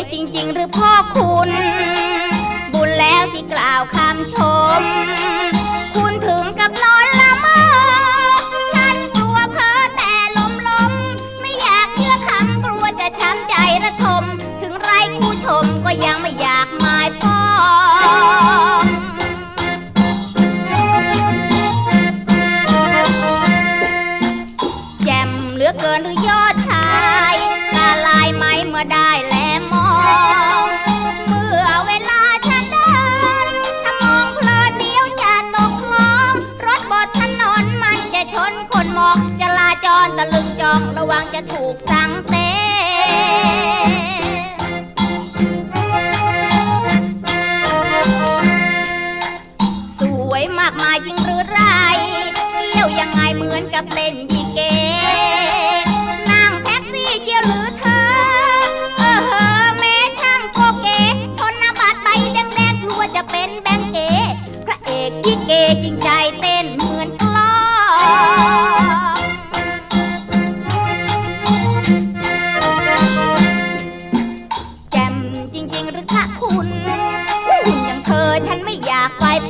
ยจริง ๆ หรือพ่อคุณ บุญแล้วที่กล่าวคำชม คุณถึงกับนอนละเมอฉันกลัวเพ้อแต่ลมลมไม่อยากเชื่อคำกลัวจะช้ำใจระทม ถึงไรผู้ชมก็ยังไม่อยากมา องจลาจรตะลึงจองระวังจะถูกสังเตสวยมากมายจริงหรือไรเที่ยวยังไงเหมือนกับเล่นยิ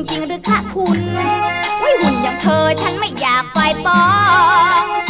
จริง ๆ หรือคะคุณ ไม่หุ่นอย่างเธอฉันไม่อยากไฟปอง